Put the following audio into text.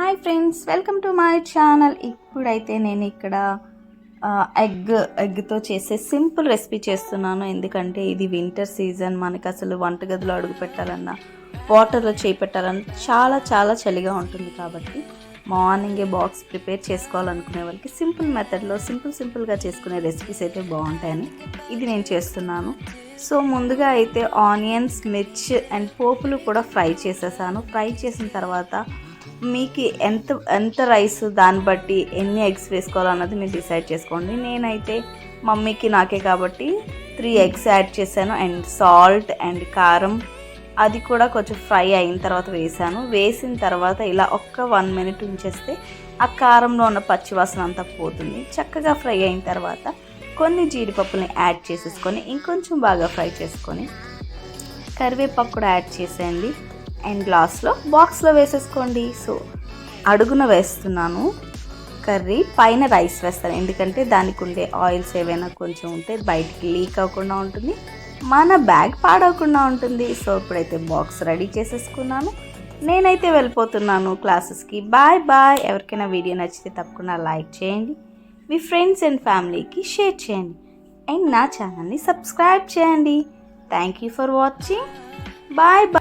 Hi friends welcome to my channel. ఇప్పుడైతే నేను ఇక్కడ ఎగ్ ఎగ్తో చేసే సింపుల్ రెసిపీ చేస్తున్నాను. ఎందుకంటే ఇది వింటర్ సీజన్ మనకి అసలు వంటగదిలో అడుగు పెట్టాలన్నా వాటర్లో చేయి పెట్టాలన్నా చాలా చాలా చలిగా ఉంటుంది కాబట్టి మార్నింగే బాక్స్ ప్రిపేర్ చేసుకోవాలనుకునే వాళ్ళకి సింపుల్ మెథడ్లో సింపుల్ సింపుల్గా చేసుకునే రెసిపీస్ అయితే బాగుంటాయని ఇది నేను చేస్తున్నాను. సో ముందుగా అయితే ఆనియన్స్ మిర్చ్ అండ్ పోపులు కూడా ఫ్రై చేసేసాను. ఫ్రై చేసిన తర్వాత మీకు ఎంత ఎంత రైస్ దాన్ని బట్టి ఎన్ని ఎగ్స్ వేసుకోవాలన్నది మీరు డిసైడ్ చేసుకోండి. నేనైతే మమ్మీకి నాకే కాబట్టి త్రీ ఎగ్స్ యాడ్ చేశాను. అండ్ సాల్ట్ అండ్ కారం అది కూడా కొంచెం ఫ్రై అయిన తర్వాత వేసాను వేసిన తర్వాత ఇలా ఒక్క వన్ మినిట్ ఉంచేస్తే ఆ కారంలో ఉన్న పచ్చివాసన అంతా పోతుంది. చక్కగా ఫ్రై అయిన తర్వాత కొన్ని జీడిపప్పుని యాడ్ చేసేసుకొని ఇంకొంచెం బాగా ఫ్రై చేసుకొని కరివేపాకు కూడా యాడ్ చేసేయండి. అండ్ లాస్ట్లో బాక్స్లో వేసేసుకోండి. సో అడుగున వేస్తున్నాను. కర్రీ పైన రైస్ వేస్తాను. ఎందుకంటే దానికి ఉండే ఆయిల్స్ ఏవైనా కొంచెం ఉంటే బయటికి లీక్ అవ్వకుండా ఉంటుంది. మన బ్యాగ్ పాడవకుండా ఉంటుంది. సో ఇప్పుడైతే బాక్స్ రెడీ చేసేసుకున్నాను. నేనైతే వెళ్ళిపోతున్నాను క్లాసెస్కి. Bye bye. ఎవరికైనా వీడియో నచ్చితే తప్పకుండా లైక్ చేయండి. మీ ఫ్రెండ్స్ అండ్ ఫ్యామిలీకి షేర్ చేయండి. అండ్ నా ఛానల్ని సబ్స్క్రైబ్ చేయండి. Thank you for watching. Bye bye.